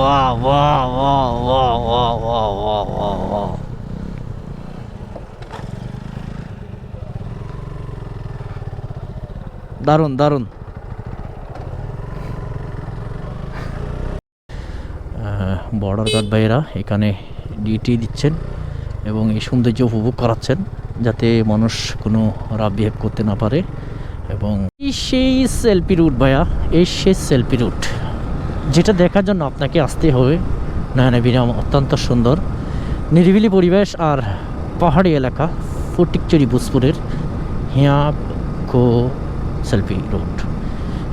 wow, wow, wow, wow, wow, wow, wow, wow, wow. দারুণ দারুণ border guard ভাইয়েরা এখানে ডিউটি দিচ্ছেন এবং এই সৌন্দর্য উপভোগ করাচ্ছেন যাতে মানুষ কোনো রাব বিহেভ করতে না পারে এবং এই সেই সেলফি রুট ভাইয়া এই সেই সেলফি রুট যেটা দেখার জন্য আপনাকে আসতে হবে। নয়নাবিরাম অত্যন্ত সুন্দর। নিরিবিলি পরিবেশ আর পাহাড়ি এলাকা, Fatikchhari বুসপুরের Hiyako selfie route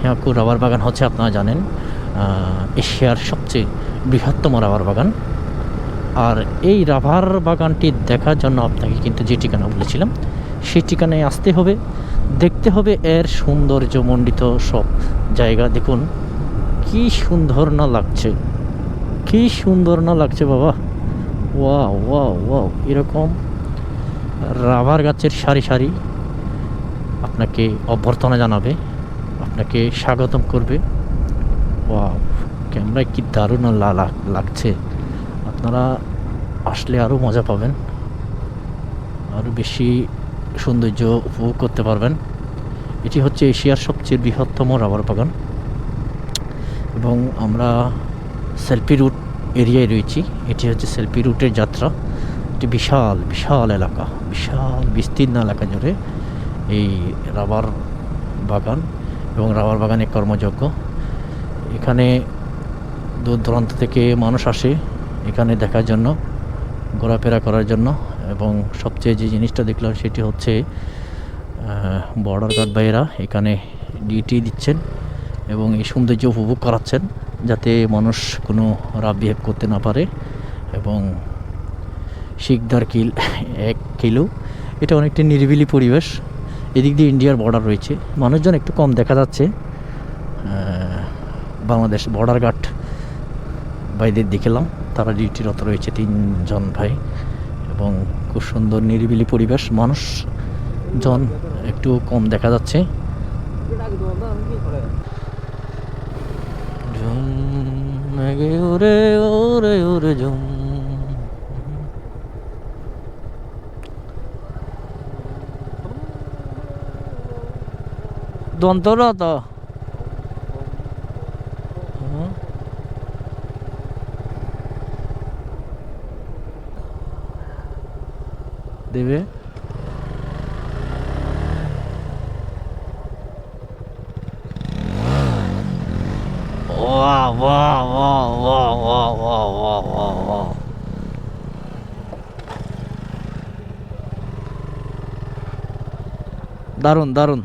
Hiyako rubber বাগান হচ্ছে আপনারা জানেন এশিয়ার সবচেয়ে বৃহত্তম রাবার বাগান। আর এই রাবার বাগানটি দেখার জন্য আপনাকে কিন্তু যে ঠিকানা বলেছিলাম, সেই ঠিকানায় আসতে হবে। দেখতে হবে এর সৌন্দর্যমণ্ডিত সব জায়গা। দেখুন কি সুন্দর না লাগছে। কি সুন্দর না লাগছে বাবা। ওয়া ওয়া ওয়া এরকম রাবার গাছের সারি সারি আপনাকে অভ্যর্থনা জানাবে, আপনাকে স্বাগতম করবে। ওয়া ক্যামেরায় কি দারুণ লাগছে। আপনারা আসলে আরও মজা পাবেন আরও বেশি সৌন্দর্য উপভোগ করতে পারবেন। এটি হচ্ছে এশিয়ার সবচেয়ে বৃহত্তম রাবার বাগান। এবং আমরা সেলফি রুট এরিয়ায় রয়েছি। এটি হচ্ছে সেলফি রুটের যাত্রা। এটি বিশাল বিশাল এলাকা, বিশাল, বিস্তীর্ণ এলাকা জুড়ে এই রাবার বাগান এবং রাবার বাগানে কর্মযোগ্য এখানে দূর দূরান্ত থেকে মানুষ আসে এখানে দেখার জন্য, ঘোরাফেরা করার জন্য এবং সবচেয়ে যে জিনিসটা দেখলাম সেটি হচ্ছে বর্ডার গার্ড ভাইয়েরা এখানে ডিউটি দিচ্ছেন। এবং এই সৌন্দর্য উপভোগ করাচ্ছেন যাতে মানুষ কোনো রাব বিহেভ করতে না পারে এবং শিকদার কিল, এক কিলো। এটা অনেকটা নিরিবিলি পরিবেশ। এদিক দিয়ে ইন্ডিয়ার বর্ডার রয়েছে। মানুষজন একটু কম দেখা যাচ্ছে। বাংলাদেশ বর্ডার গার্ড ভাইদের দেখলাম। তারা ডিউটিরত রয়েছে তিনজন ভাই এবং খুব সুন্দর নিরিবিলি পরিবেশ। মানুষ জন একটু কম দেখা যাচ্ছে। 좀 내게 오래 오래 오래 좀. 돈돌아다. 네 어? 왜? হুম। দেবে Wow, wow, wow, wow, wow, wow, wow, wow, wow. দারুণ দারুণ